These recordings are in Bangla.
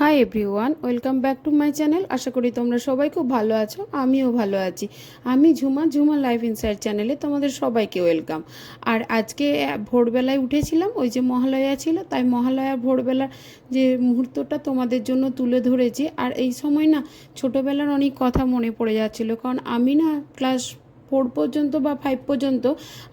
Hi everyone welcome back to my channel আশা করি তোমরা সবাই খুব ভালো আছো, আমিও ভালো আছি। আমি ঝুমা ঝুমা লাইফ ইনসাইড চ্যানেলে তোমাদের সবাইকে ওয়েলকাম আর আজকে ভোরবেলায় উঠেছিলাম, ওই যে মহালয়া ছিল, তাই মহালয়া ভোরবেলার যে মুহূর্তটা তোমাদের জন্য তুলে ধরেছি। আর এই সময় না, ছোটোবেলার অনেক কথা মনে পড়ে যাচ্ছিল, কারণ আমি না ক্লাস ফোর পর্যন্ত বা ফাইভ পর্যন্ত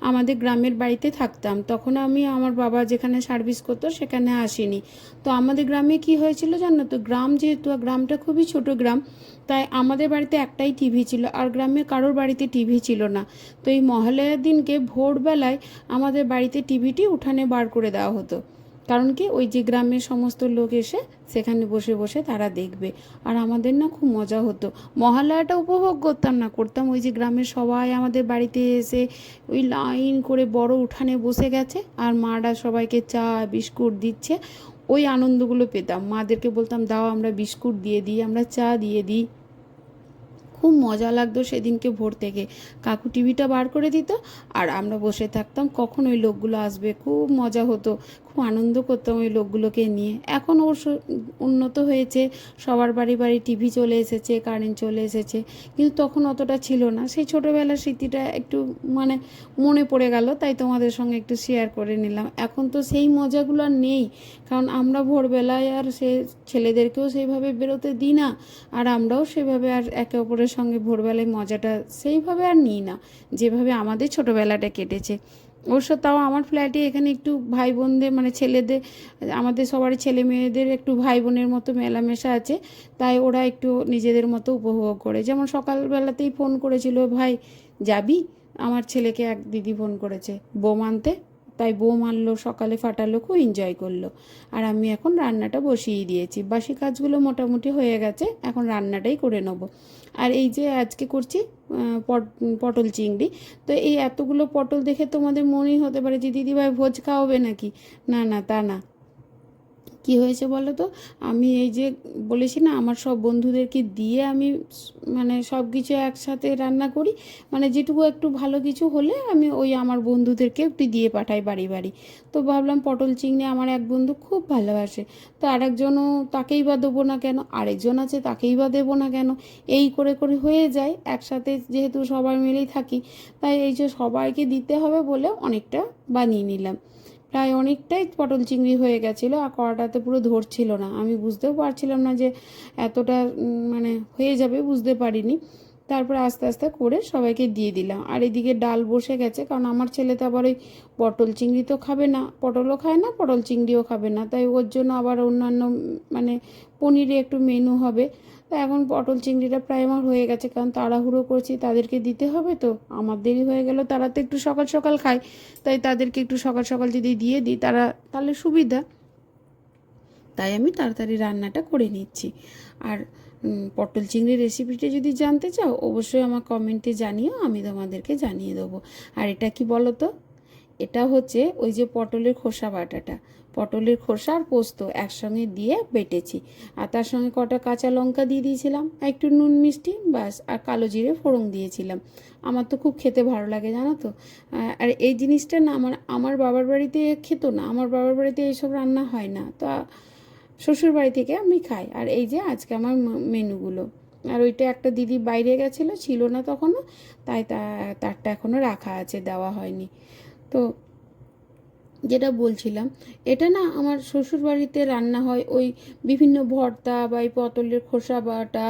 আমাদের গ্রামের বাড়িতে থাকতাম। তখন আমি আমার বাবা যেখানে সার্ভিস করতো সেখানে আসিনি। তো আমাদের গ্রামে কি হয়েছিল জানো তো? গ্রাম যেহেতু গ্রামটা খুবই ছোট গ্রাম, তাই আমাদের বাড়িতে একটাই টিভি ছিল, আর গ্রামে কারোর বাড়িতে টিভি ছিল না। তো এই মহালয়ার দিনকে ভোরবেলায় আমাদের বাড়িতে টিভিটি উঠানে বার করে দেওয়া হতো। কারণ কি ওই যে গ্রামের সমস্ত লোক এসে সেখানে বসে বসে তারা দেখবে। আর আমাদের না খুব মজা হতো। মহালয়াটা উপভোগ করতাম না, করতাম ওই যে গ্রামের সবাই আমাদের বাড়িতে এসে ওই লাইন করে বড় উঠানে বসে গেছে আর মারা সবাইকে চা, বিস্কুট দিচ্ছে। ওই আনন্দগুলো পেতাম। মাদেরকে বলতাম, দাও আমরা বিস্কুট দিয়ে দিই, আমরা চা দিয়ে দিই। খুব মজা লাগতো সেদিনকে ভোর থেকে। কাকু টিভিটা বার করে দিত আর আমরা বসে থাকতাম। কখন ওই লোকগুলো আসবে? খুব মজা হতো। খুব আনন্দ করতাম ওই লোকগুলোকে নিয়ে। এখন অবশ্য উন্নত হয়েছে। সবার বাড়ি বাড়ি টিভি চলে এসেছে কারেন্ট চলে এসেছে। কিন্তু তখন অতটা ছিল না। সেই ছোটোবেলার স্মৃতিটা একটু মানে মনে পড়ে গেল, তাই তোমাদের সঙ্গে একটু শেয়ার করে নিলাম। এখন তো সেই মজাগুলো আর নেই। কারণ আমরা ভোরবেলায় আর সে ছেলেদেরকেও সেইভাবে বেরোতে দিই না। আর আমরাও সেভাবে আর একে অপরের সঙ্গে ভোরবেলায় মজাটা সেইভাবে আর নিই না, যেভাবে আমাদের ছোটোবেলাটা কেটেছে। অবশ্য তাও আমার ফ্ল্যাটে এখানে একটু ভাই বোনদের মানে ছেলেদের, আমাদের সবারই ছেলে মেয়েদের একটু ভাই বোনের মতো মেলামেশা আছে, তাই ওরা একটু নিজেদের মতো উপভোগ করে। যেমন সকালবেলাতেই ফোন করেছিল, ভাই, যাবি? আমার ছেলেকে এক দিদি ফোন করেছে বোম আনতে তাই বউ মারলো সকালে ফাটালো, খুব এনজয় করল। আর আমি এখন রান্নাটা বসিয়ে দিয়েছি। বাসি কাজগুলো মোটামুটি হয়ে গেছে, এখন রান্নাটাই করে নেব। আর এই যে আজকে করছি পটল চিংড়ি, তো এই এতগুলো পটল দেখে তোমাদের মনেই হতে পারে যে, দিদিভাই, ভোজ খাওয়াবে নাকি? না না, তা না। কি হয়েছে বলো তো? আমি এই যে বলেছি না, আমার সব বন্ধুদেরকে দিয়ে আমি মানে সব কিছু একসাথে রান্না করি। মানে যেটুকু একটু ভালো কিছু হলে আমি ওই আমার বন্ধুদেরকে একটু দিয়ে পাঠাই বাড়ি বাড়ি। তো ভাবলাম পটল চিংড়ি আমার এক বন্ধু খুব ভালোবাসে। তো আরেকজনও তাকেই বা দেবো না কেন? আরেকজন আছে তাকেই বা দেবো না কেন? এই করে করে হয়ে যায়, একসাথে যেহেতু সবাই মিলেই থাকি। তাই এই যে সবাইকে দিতে হবে বলে অনেকটা বানিয়ে নিলাম। প্রায় অনেকটাই পটল চিংড়ি হয়ে গেছিল আর কড়াটাতে পুরো ধরছিল না। আমি বুঝতেও পারছিলাম না যে এতটা মানে হয়ে যাবে, বুঝতে পারিনি। তারপরে আস্তে আস্তে করে সবাইকে দিয়ে দিলাম। আর এদিকে ডাল বসে গেছে, কারণ আমার ছেলে তো আবার ওই পটল চিংড়ি তো খাবে না। পটলও খায় না, পটল চিংড়িও খাবে না। তাই ওর জন্য আবার অন্যান্য মানে পনিরে একটু মেনু হবে। তা এখন পটল চিংড়িটা প্রায় আমার হয়ে গেছে, কারণ তাড়াহুড়ো করছি, তাদেরকে দিতে হবে তো। আমার দেরি হয়ে গেল, তারা তো একটু সকাল সকাল খায়, তাই তাদেরকে একটু সকাল সকাল যদি দিয়ে দিই, তারা তাহলে সুবিধা। তাই আমি তাড়াতাড়ি রান্নাটা করে নিচ্ছি। আর পটল চিংড়ির রেসিপিটা যদি জানতে চাও, অবশ্যই আমার কমেন্টে জানিও, আমি তোমাদেরকে জানিয়ে দেবো। আর এটা কি বলো তো এটা হচ্ছে ওই যে পটলের খোসা বাটাটা। পটলের খোসা আর পোস্ত একসঙ্গে দিয়ে বেটেছি। আর তার সঙ্গে কটা কাঁচা লঙ্কা দিয়ে দিয়েছিলাম একটু নুন মিষ্টি, ব্যাস, আর কালো জিরে ফোড়ন দিয়েছিলাম। আমার তো খুব খেতে ভালো লাগে, জানো তো। আর এই জিনিসটা না আমার আমার বাবার বাড়িতে খেতো না, আমার বাবার বাড়িতে এইসব রান্না হয় না। তো শ্বশুর বাড়ি থেকে আমি খাই। আর এই যে আজকে আমার মেনুগুলো। আর ওইটা একটা দিদি বাইরে গেছিল, ছিল না তখনও, তাই তারটা এখনও রাখা আছে, দেওয়া হয়নি। তো যেটা বলছিলাম, এটা না আমার শ্বশুর বাড়িতে রান্না হয় ওই বিভিন্ন ভর্তা বা এই পটলের খোসা বাটা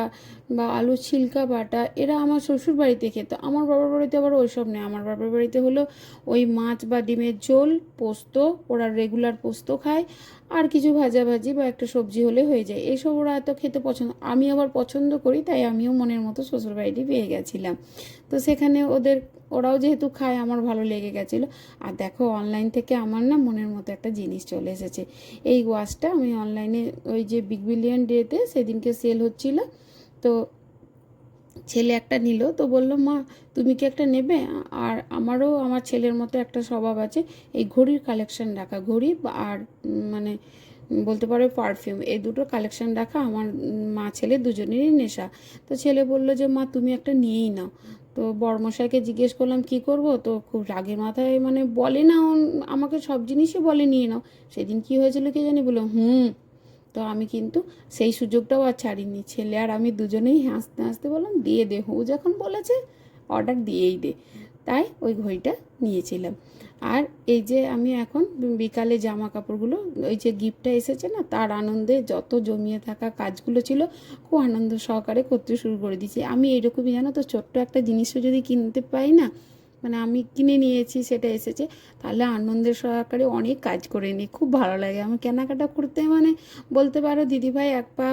বা আলু ছিলকা বাটা, এরা আমার শ্বশুর বাড়িতে খেত। আমার বাবার বাড়িতে আবার ওইসব নেই। আমার বাবার বাড়িতে হলো ওই মাছ বা ডিমের ঝোল, পোস্ত, ওরা রেগুলার পোস্ত খায়। আর কিছু ভাজাভাজি বা একটা সবজি হলে হয়ে যায়। এইসব ওরা এত খেতে পছন্দ, আমি আবার পছন্দ করি, তাই আমিও মনের মতো শ্বশুর বাড়িটি পেয়ে গেছিলাম। তো সেখানে ওদের, ওরাও যেহেতু খায়, আমার ভালো লেগে গেছিল। আর দেখো অনলাইন থেকে আমার না মনের মতো একটা জিনিস চলে এসেছে। এই ওয়াচটা আমি অনলাইনে ওই যে বিগ বিলিয়ন ডেতে সেদিনকে সেল হচ্ছিল। তো ছেলে একটা নিল, তো বলল, মা, তুমি কি একটা নেবে? আর আমারও, আমার ছেলের মতো একটা স্বভাব আছে, এই ঘড়ির কালেকশন রাখা, ঘড়ি আর মানে বলতে পারো পারফিউম এই দুটো কালেকশন রাখা আমার মা ছেলে দুজনেরই নেশা। তো ছেলে বলল যে, মা, তুমি একটা নিয়েই নাও। তো বর্মশাইকে জিজ্ঞেস করলাম, কি করব? তো খুব রাগের মাথায় মানে বলে না আমাকে সব জিনিসই বলে, নিয়ে নাও। সেদিন কি হয়েছিল কি জানি? বলল, হুম তো আমি কিন্তু সেই সুযোগটাও আর ছাড়িনি। ছেলে আর আমি দুজনেই হাসতে হাসতে বললাম, দিয়ে দে হু যখন বলেছে অর্ডার দিয়েই দে। তাই ওই ঘড়িটা নিয়েছিলাম। আর এই যে আমি এখন বিকালে জামা কাপড়গুলো ওই যে গিফটটা এসেছে না, তার আনন্দে যত জমিয়ে থাকা কাজগুলো ছিল, খুব আনন্দ সহকারে করতে শুরু করে দিয়েছি। আমি এরকমই জানো তো, ছোট্ট একটা জিনিসও যদি কিনতে পাই না মানে আমি কিনে নিয়েছি, সেটা এসেছে। তাহলে আনন্দের সহকারে অনেক কাজ করে নিই খুব ভালো লাগে। আমি কেনাকাটা করতে মানে বলতে পারো দিদিভাই এক পা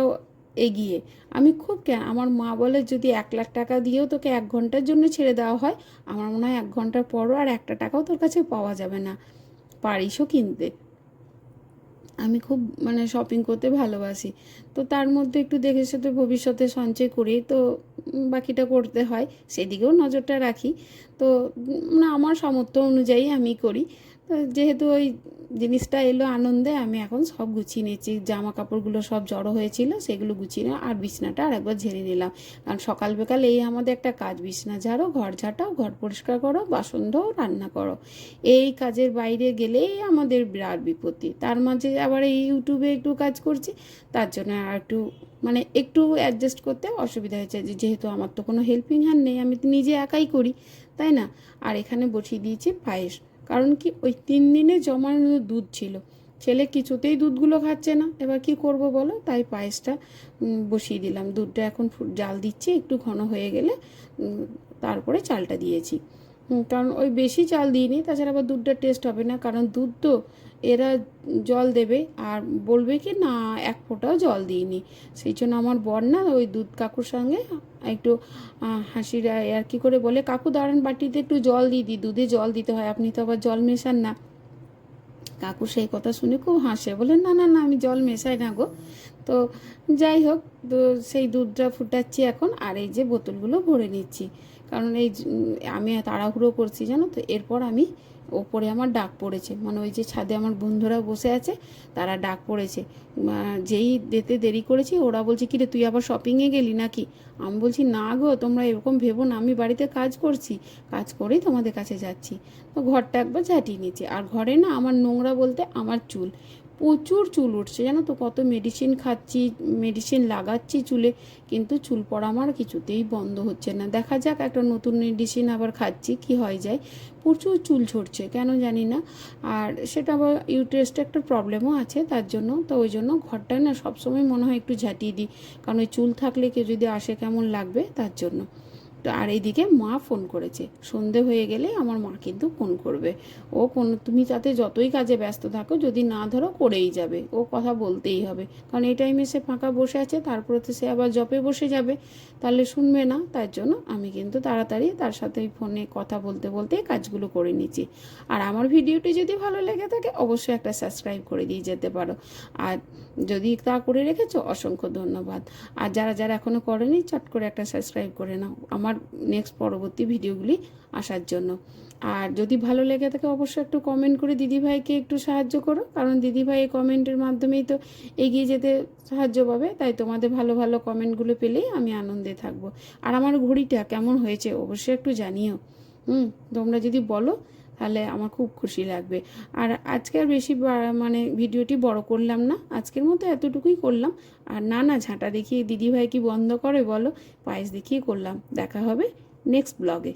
এগিয়ে। আমি খুব কেন আমার মা বলে যদি এক লাখ টাকা দিয়েও তোকে এক ঘণ্টার জন্য ছেড়ে দেওয়া হয়, আমার মনে হয় এক ঘণ্টার পরও আর একটা টাকাও তোর কাছে পাওয়া যাবে না। পারিসও কিনতে। আমি খুব মানে শপিং করতে ভালোবাসি। তো তার মধ্যে একটু দেখে সাথে ভবিষ্যতে সঞ্চয় করি। তো বাকিটা করতে হয়, সেদিকেও নজরটা রাখি। তো না আমার সামর্থ্য অনুযায়ী আমি করি। তো যেহেতু ওই জিনিসটা এলো আনন্দে, আমি এখন সব গুছিয়ে নিয়েছি। জামা কাপড়গুলো সব জড়ো হয়েছিল, সেগুলো গুছিয়ে নিলাম আর বিছনাটা আর একবার ঝেড়ে নিলাম। কারণ সকাল বিকাল এই আমাদের একটা কাজ, বিছনা ঝাড়ো, ঘর ঝাঁটাও, ঘর পরিষ্কার করো, বাসন ধোও, রান্না করো। এই কাজের বাইরে গেলেই আমাদের বিরাট বিপত্তি। তার মাঝে আবার এই ইউটিউবে একটু কাজ করছি, তার জন্য আর একটু মানে একটু অ্যাডজাস্ট করতে অসুবিধা হয়েছে। যেহেতু আমার তো কোনো হেল্পিং হ্যান্ড নেই, আমি তো নিজে একাই করি, তাই না? আর এখানে বসিয়ে দিয়েছি পায়েস। কারণ কি ওই তিন দিনে জমানো দুধ ছিল। ছেলে কিছুতেই দুধগুলো খাচ্ছে না। এবার কি করব বলো? তাই পায়েসটা বসিয়ে দিলাম। দুধটা এখন জাল দিচ্ছি। একটু ঘন হয়ে গেলে তারপরে চালটা দিয়েছি। কারণ ওই বেশি চাল দিইনি, তাছাড়া আবার দুধটা টেস্ট হবে না, কারণ দুধ তো এরা জল দেবে, আর বলবে কি না, এক ফোঁটাও জল দিইনি। সেই জন্য আমার বর না ওই দুধ কাকুর সঙ্গে একটু হাসির আর কি করে বলে, কাকু দাঁড়ান বাটিতে একটু জল দিয়ে দিই, দুধে জল দিতে হয়, আপনি তো আবার জল মেশান না। কাকু সেই কথা শুনে খুব হাসে, বলে, না না না, আমি জল মেশাই না গো। তো যাই হোক, তো সেই দুধটা ফুটাচ্ছি এখন, আর এই যে বোতলগুলো ভরে নিচ্ছি। কারণ এই আমি তাড়াহুড়ো করছি, জানো তো? এরপর আমি ওপরে আমার ডাক পড়েছে। মানে ওই যে ছাদে আমার বন্ধুরা বসে আছে, তারা ডাক পড়েছে। যেই দিতে দেরি করেছি, ওরা বলছে, কিরে, তুই আবার শপিংয়ে গেলি নাকি? আমি বলছি, না গো, তোমরা এরকম ভেবো না, আমি বাড়িতে কাজ করছি। কাজ করেই তোমাদের কাছে যাচ্ছি। তো ঘরটা একবার ঝাঁটিয়ে নিচ্ছি আর ঘরে না, আমার নোংরা বলতে আমার চুল। প্রচুর চুল উঠছে, জানো তো? কত মেডিসিন খাচ্ছি মেডিসিন লাগাচ্ছি চুলে, কিন্তু চুল পড়া আমার কিছুতেই বন্ধ হচ্ছে না। দেখা যাক, একটা নতুন মেডিসিন আবার খাচ্ছি, কি হয় যায়। প্রচুর চুল ঝরছে, কেন জানি না। আর সেটা আবার ইউটেস্টে একটা প্রবলেমও আছে, তার জন্য। তো ওই জন্য ঘরটা না সবসময় মনে হয় একটু ঝাঁটিয়ে দিই। কারণ ওই চুল থাকলে কেউ যদি আসে কেমন লাগবে, তার জন্য। তো আর এইদিকে মা ফোন করেছে। সন্ধে হয়ে গেলে আমার মা কিন্তু ফোন করবে। ও কোনো তুমি তাতে যতই কাজে ব্যস্ত থাকো, যদি না ধরো করেই যাবে। ও কথা বলতেই হবে। কারণ এই টাইমে সে ফাঁকা বসে আছে, তারপরে তো সে আবার জপে বসে যাবে। তাহলে শুনবে না, তার জন্য আমি কিন্তু তাড়াতাড়ি তার সাথে ফোনে কথা বলতে বলতে কাজগুলো করে নিচ্ছি। আর আমার ভিডিওটি যদি ভালো লেগে থাকে, অবশ্যই একটা সাবস্ক্রাইব করে দিয়ে যেতে পারো। আর যদি তা করে রেখেছো, অসংখ্য ধন্যবাদ। আর যারা যারা এখনও করেনি, চট করে একটা সাবস্ক্রাইব করে নাও। আমার নেক্সট পরবর্তী ভিডিওগুলি আসার জন্য। আর যদি ভালো লেগে থাকে, অবশ্যই একটু কমেন্ট করে দিদিভাইকে একটু সাহায্য করো। কারণ দিদিভাই এই কমেন্টের মাধ্যমেই তো এগিয়ে যেতে সাহায্য পাবে। তাই তোমাদের ভালো ভালো কমেন্টগুলো পেলেই আমি আনন্দে থাকব। আর আমার ঘড়িটা কেমন হয়েছে, অবশ্যই একটু জানিও। হুম, তোমরা যদি বলো তাহলে আমার খুব খুশি লাগবে। আর আজকে আর বেশি মানে ভিডিওটি বড় করলাম না, আজকের মতো এতটুকুই করলাম। আর না না, ঝাঁটা দেখিয়ে দিদিভাই কি বন্ধ করে বলো? পায়েস দেখিয়ে করলাম। দেখা হবে নেক্সট ব্লগে